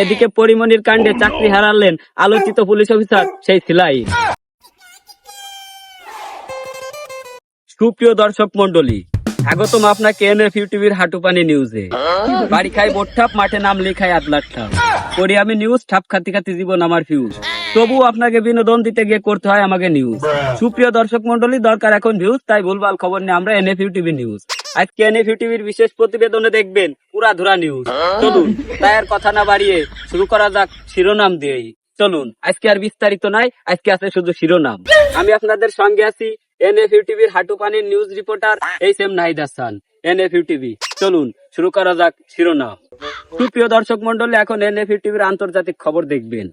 এদিকে পরিমণির কাণ্ডে চাকরি হারালেন আলোচিত পুলিশ অফিসার সেই সিলাই। সুপ্রিয় দর্শক মন্ডলী স্বাগতম আপনাকে এনএফ টিভির হাটুপানি নিউজে। বাড়ি খাই বোঠাপ মাঠে নাম লেখায় আদলার ঠাপ করি আমি নিউজ, ঠাপ খাতি খাতি জীবন আমার ফিউজ। তবু আপনাকে বিনোদন দিতে গিয়ে করতে হয় আমাকে নিউজ। সুপ্রিয় দর্শক মন্ডলী দরকার এখন ভিউজ তাই ভুলভাল খবর নিয়ে আমরা এনএফ টিভি নিউজ। আজকে এনএফ টিভির বিশেষ প্রতিবেদনে দেখবেন পুরা ধুরা নিউজ চলুন তাই আর কথা না বাড়িয়ে শুরু করা যাক শিরোনাম দিয়েই। চলুন, আজকে আর বিস্তারিত নাই, আজকে আছে শুধু শিরোনাম। আমি আপনাদের সঙ্গে আছি এনএফ টিভির হাটুপানির news reporter H M Nahid Hasan NF TV. চলুন, শুরু করা যাক শিরোনাম। সুপ্রিয় দর্শক মন্ডলী এখন এনএফ টিভির আন্তর্জাতিক খবর দেখবেন।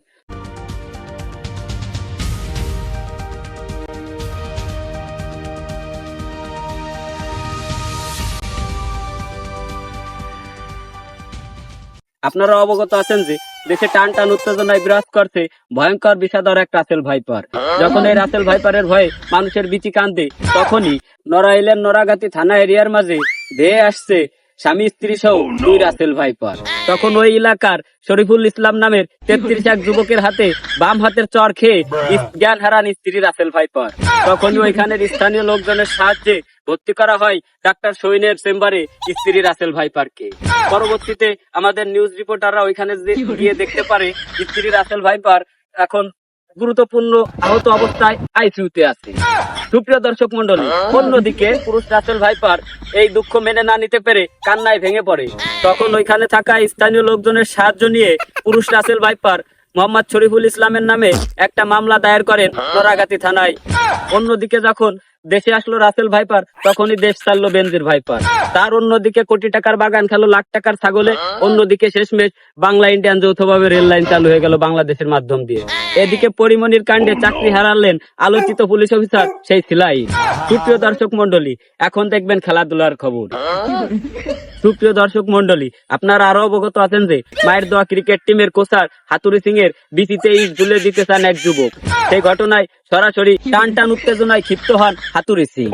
আপনারা অবগত আছেন যে দেশে টান টান উত্তেজনায় বিরাজ করছে ভয়ঙ্কর বিষাদর এক রাসেল ভাইপার। যখন এই রাসেল ভাইপারের ভয়ে মানুষের বিচি কান্দে, তখনই নড়াইলের নড়াগাতি থানা এরিয়ার মাঝে, ধেয়ে আসছে স্বামী স্ত্রী সহ দুই রাসেল ভাইপার। তখন ওই এলাকার শরীফুল ইসলাম নামের তেত্রিশ এক যুবকের হাতে বাম হাতের চর খেয়ে জ্ঞান হারান স্ত্রী রাসেল ভাইপার। তখন ওইখানের স্থানীয় লোকজনের সাহায্যে ভর্তি করা হয় ডাক্তার সৈনের চেম্বারে স্ত্রী রাসেল ভাইপারকে। পরবর্তীতে আমাদের নিউজ রিপোর্টাররা ওইখানে গিয়ে দেখতে পারে স্ত্রী রাসেল ভাইপার এখন গুরুত্বপূর্ণ আহত অবস্থায় আইসিউতে আছে। সুপ্রিয় দর্শক মন্ডলী অন্যদিকে পুরুষ রাসেল ভাইপার এই দুঃখ মেনে না নিতে পেরে কান্নায় ভেঙে পড়ে। তখন ওইখানে থাকা স্থানীয় লোকজনের সাহায্য নিয়ে পুরুষ রাসেল ভাইপার মোহাম্মদ শরীফুল ইসলামের নামে একটা মামলা দায়ের করেন নোরাগাতি থানায়। অন্যদিকে যখন দেশে আসলো রাসেল ভাইপার, তখনই দেশ ছাড়লো বেনজির ভাইপার। তার অন্যদিকে কোটি টাকার বাগান খেলো লাখ টাকার ছাগলে, অন্যদিকে শেষমেশ বাংলা ইন্ডিয়ান যৌথভাবে রেল লাইন চালু হয়ে গেল বাংলাদেশের মাধ্যম দিয়ে। এদিকে পরিমণির কাণ্ডে চাকরি হারালেন আলোচিত পুলিশ অফিসার সেই সিলাই। সুপ্রিয় দর্শক মন্ডলী এখন দেখবেন খেলাধুলার খবর। সুপ্রিয় দর্শক মন্ডলী আপনারা আরও অবগত আছেন যে মায়ের দোয়া ক্রিকেট টিমের কোচার হাতুরি সিং এর বিসিতে ইট তুলে দিতে চান এক যুবক। সেই ঘটনায় সরাসরি টান টান উত্তেজনায় ক্ষিপ্ত হন হাতুরি সিং।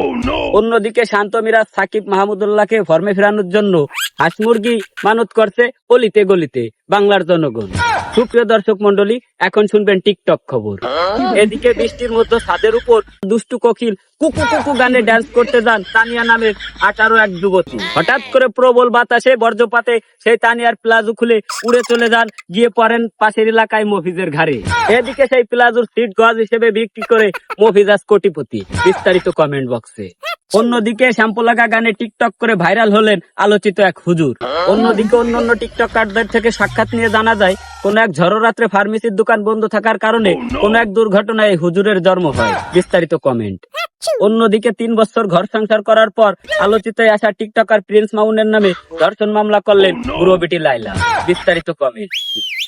অন্যদিকে শান্ত মিরাজ সাকিব মাহমুদুল্লাহকে ফর্মে ফেরানোর জন্য হাঁস মুরগি মানত করছে অলিতে গলিতে বাংলার জনগণ। সুপ্রিয় দর্শক মন্ডলী এখন শুনবেন টিকটক খবর। এদিকে বৃষ্টির মধ্যে ছাদের উপর দুষ্টু কোকিল কুকু কুকু গানে ড্যান্স করতে যান তানিয়া নামের আঠারো এক যুবতী। হঠাৎ করে প্রবল বাতাসে বর্জ্যপাতে সেই তানিয়ার প্লাজো খুলে উড়ে চলে যান গিয়ে পড়েন পাশের এলাকায় মফিজের ঘাড়ে। এদিকে সেই প্লাজোর সিট গজ হিসেবে বিক্রি করে মফিজ আজ কোটিপতি। বিস্তারিত কমেন্ট বক্সে অন্যদিকে শ্যাম্পু লাগা গানে টিকটক করে ভাইরাল হলেন আলোচিত এক হুজুর। অন্যদিকে অন্য অন্যান্য টিকটকারদের থেকে সাক্ষাৎ নিয়ে জানা যায় কোন এক ঝড় রাত্রে ফার্মেসির দোকান বন্ধ থাকার কারণে কোন এক দুর্ঘটনায় হুজুরের জন্ম হয়। বিস্তারিত কমেন্ট অন্যদিকে তিন বছর ঘর সংসার করার পর আলোচিত আসা টিকটকার প্রিন্স মাউনের নামে ধর্ষণ মামলা করলেন বুড়ো বেটি লাইলা বিস্তারিত কমেন্ট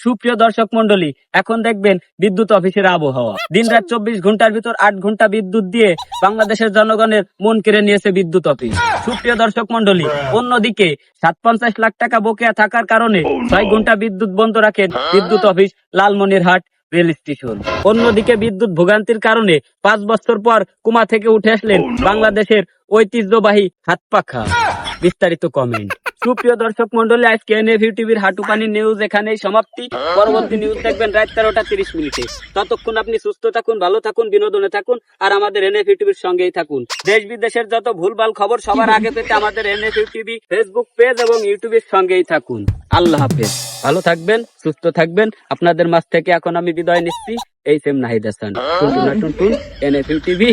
সুপ্রিয় দর্শক মন্ডলী এখন দেখবেন বিদ্যুৎ অফিসের আবহাওয়া। দিন রাত চব্বিশ ঘণ্টার ভিতর আট ঘণ্টা বিদ্যুৎ দিয়ে বাংলাদেশের জনগণের মন কেড়ে নিয়েছে বিদ্যুৎ অফিস। সুপ্রিয় দর্শক মন্ডলী অন্যদিকে সাত পঞ্চাশ লাখ টাকা বকেয়া থাকার কারণে ছয় ঘণ্টা বিদ্যুৎ বন্ধ রাখেন বিদ্যুৎ অফিস লালমনিরহাট। Rail station. অন্যদিকে বিদ্যুৎ ভোগান্তির কারণে পাঁচ বছর পর কুমা থেকে উঠে আসলেন বাংলাদেশের ঐতিহ্যবাহী হাত পাখা বিস্তারিত কমেন্ট সুপ্রিয় দর্শক মন্ডলী আজকে এনএভিউ টিভির হাটুপানি নিউজ এখানেই সমাপ্তি। পরবর্তী নিউজ দেখবেন রাত তেরোটা তিরিশ মিনিটে। ততক্ষণ আপনি সুস্থ থাকুন ভালো থাকুন বিনোদনে থাকুন আর আমাদের এনএফিউ টিভির সঙ্গেই থাকুন। দেশ বিদেশের যত ভুলভাল খবর সবার আগে পেতে আমাদের এনএফিউ টিভি ফেসবুক পেজ এবং ইউটিউবের সঙ্গেই থাকুন। আল্লাহ হাফেজ। ভালো থাকবেন, সুস্থ থাকবেন। আপনাদের মাছ থেকে এখন আমি বিদায় নিচ্ছি। এই সেম নাহিদ হাসান। টুনটুনা এনএফিউ টিভি।